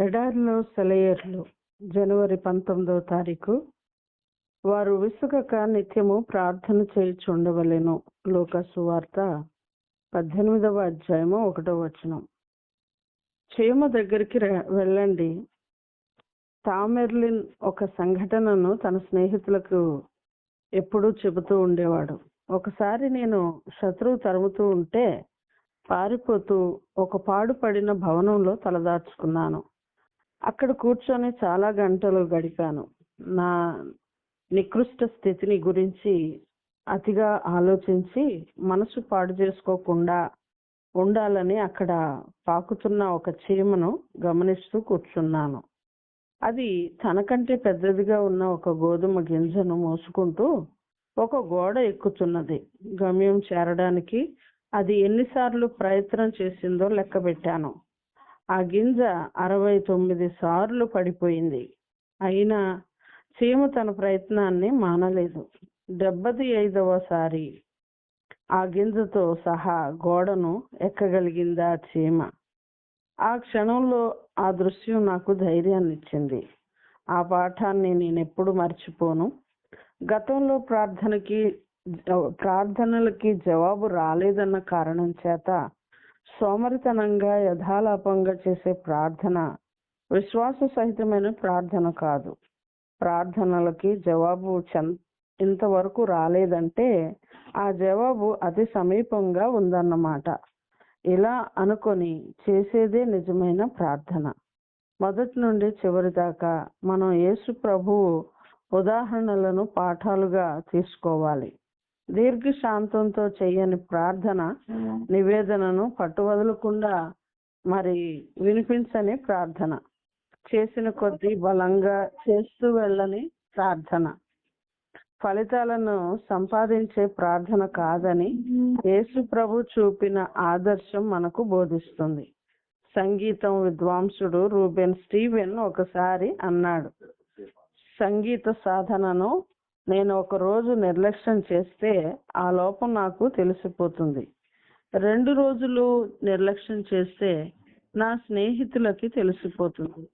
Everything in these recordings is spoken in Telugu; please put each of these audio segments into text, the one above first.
ఎడారిలో సెలయర్లు జనవరి పంతొమ్మిదవ తారీఖు. వారు విసుగక నిత్యము ప్రార్థన చేయుచుండవలెను. లోకసు వార్త పద్దెనిమిదవ అధ్యాయము ఒకటో వచనం. చీమ దగ్గరికి వెళ్ళండి. తామెర్లిన్ ఒక సంఘటనను తన స్నేహితులకు ఎప్పుడూ చెబుతూ ఉండేవాడు. ఒకసారి నేను శత్రువు తరుముతూ ఉంటే పారిపోతూ ఒక పాడుపడిన భవనంలో తలదాచుకున్నాను. అక్కడ కూర్చొని చాలా గంటలు గడిపాను. నా నికృష్ట స్థితిని గురించి అతిగా ఆలోచించి మనసు పాడు చేసుకోకుండా ఉండాలని అక్కడ పాకుతున్న ఒక చీమను గమనిస్తూ కూర్చున్నాను. అది తనకంటే పెద్దదిగా ఉన్న ఒక గోధుమ గింజను మోసుకుంటూ ఒక గోడ ఎక్కుతున్నది. గమ్యం చేరడానికి అది ఎన్నిసార్లు ప్రయత్నం చేసిందో లెక్క పెట్టాను ఆ గింజ అరవై తొమ్మిది సార్లు పడిపోయింది. అయినా చీమ తన ప్రయత్నాన్ని మానలేదు. డెబ్బది ఐదవసారి ఆ గింజతో సహా గోడను ఎక్కగలిగింది ఆ చీమ? ఆ క్షణంలో ఆ దృశ్యం నాకు ధైర్యాన్ని ఇచ్చింది ఆ పాఠాన్ని నేను ఎప్పుడు మర్చిపోను. గతంలో ప్రార్థనకి ప్రార్థనలకి జవాబు రాలేదన్న కారణం చేత సోమరితనంగా యథాలాపంగా చేసే ప్రార్థన విశ్వాస సహితమైన ప్రార్థన కాదు. ప్రార్థనలకి జవాబు చెన్ ఇంతవరకు రాలేదంటే ఆ జవాబు అతి సమీపంగా ఉందన్నమాట. ఇలా అనుకొని చేసేదే నిజమైన ప్రార్థన. మొదటి నుండి చివరి దాకా మనం యేసు ప్రభువు ఉదాహరణలను పాఠాలుగా తీసుకోవాలి. దీర్ఘ శాంతంతో చేయని ప్రార్థన నివేదనను పట్టువదలకుండా మరి వినిపించని ప్రార్థన. చేసిన కొద్దీ బలంగా చేస్తూ వెళ్ళని ప్రార్థన. ఫలితాలను సంపాదించే ప్రార్థన కాదని యేసు ప్రభు చూపిన ఆదర్శం మనకు బోధిస్తుంది. సంగీతం విద్వాంసుడు రూబెన్ స్టీవెన్ ఒకసారి అన్నాడు. సంగీత సాధనను నేను ఒక రోజు నిర్లక్ష్యం చేస్తే ఆ లోపం నాకు తెలిసిపోతుంది. రెండు రోజులు నిర్లక్ష్యం చేస్తే నా స్నేహితులకి తెలిసిపోతుంది.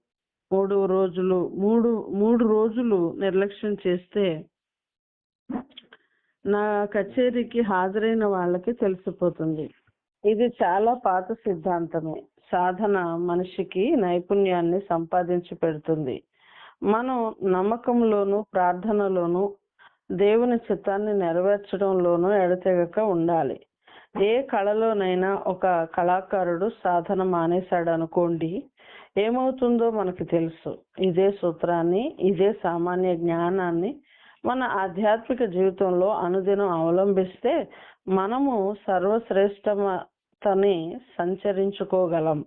మూడు రోజులు మూడు మూడు రోజులు నిర్లక్ష్యం చేస్తే నా కచేరీకి హాజరైన వాళ్ళకి తెలిసిపోతుంది. ఇది చాలా పాత సిద్ధాంతమే. సాధన మనిషికి నైపుణ్యాన్ని సంపాదించి పెడుతుంది. మనం నమ్మకంలోను ప్రార్థనలోను దేవుని చిత్తాన్ని నెరవేర్చడంలోనూ ఎడతెగక ఉండాలి. ఏ కళలోనైనా ఒక కళాకారుడు సాధన మానేశాడు అనుకోండి ఏమవుతుందో మనకు తెలుసు. ఇదే సూత్రాన్ని ఇదే సామాన్య జ్ఞానాన్ని మన ఆధ్యాత్మిక జీవితంలో అనుదినం అవలంబిస్తే మనము సర్వశ్రేష్టతని సంచరించుకోగలం.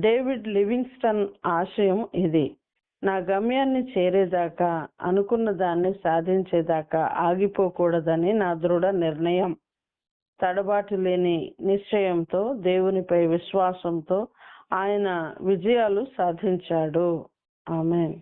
డేవిడ్ లివింగ్స్టన్ ఆశయం ఇది. నా గమ్యాన్ని చేరేదాకా అనుకున్న దాన్ని సాధించేదాకా ఆగిపోకూడదని నా దృఢ నిర్ణయం. తడబాటు లేని నిశ్చయంతో దేవునిపై విశ్వాసంతో ఆయన విజయాలు సాధించాడు. ఆమె